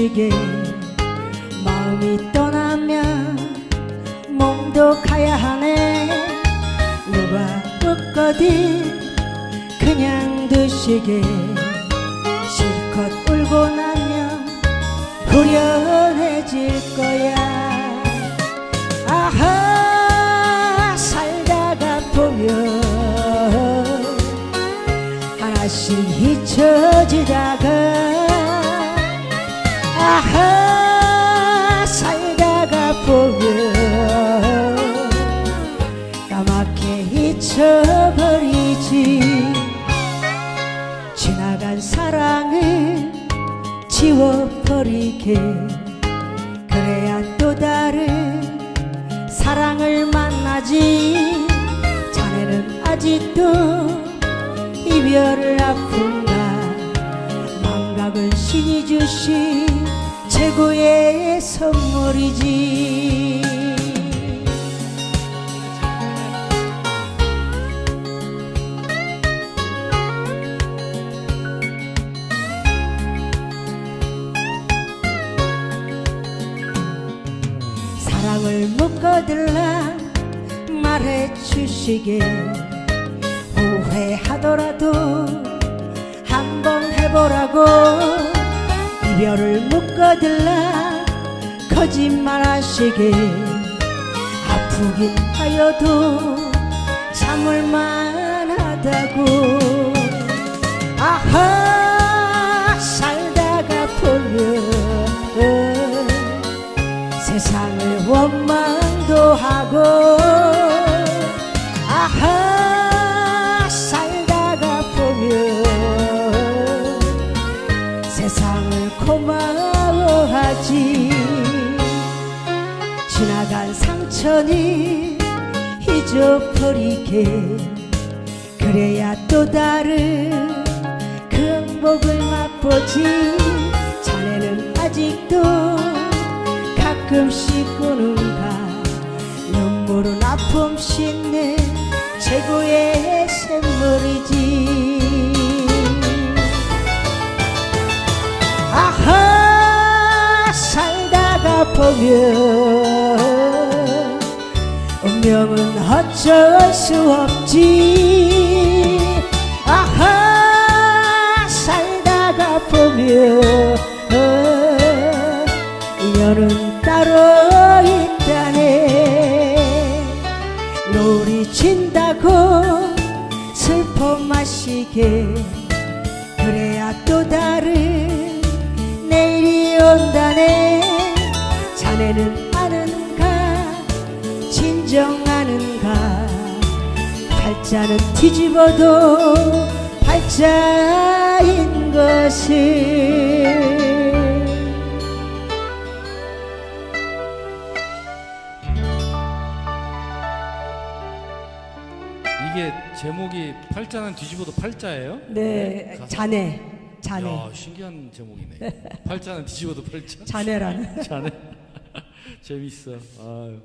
주시게 마음이 떠나면 몸도 가야 하네. 누가 묻거든 그냥 두시게. 실컷 울고 나면 후련해질 거야. 아하 살다가 보면 하나씩 잊혀지다가 아 하 살다가 보면 까맣게 잊혀버리지. 지나간 사랑을 지워버리게. 그래야 또 다른 사랑을 만나지. 자네는 아직도 이별을 아픈가. 망각은 신이 주신 최고의 선물이지. 사랑을 묶어들라 말해 주시게 후회하더라도 한번 해보라고 이별을 묶어들라. 거짓말 하시게 아프긴 하여도 참을만 하다고. 아하 살다가 보면 세상을 원망도 하고 지나간 상처는 잊어버리게. 그래야 또 다른 그 행복을 맛보지. 자네는 아직도 가끔씩 우는가. 눈물은 아픔 씻 살다가 보면 운명은 어쩔 수 없지. 아하 살다가 보면 인연은 따로 있다네. 노리 진다고 슬퍼 마시게 진정 아는가 팔자는 뒤집어도 팔자인 것을 이게 제목이 팔자는 뒤집어도 팔자예요? 네 가사- 자네 자네 야, 신기한 제목이네. 팔자는 뒤집어도 팔자. 자네라는 자네. 재밌어. 아유.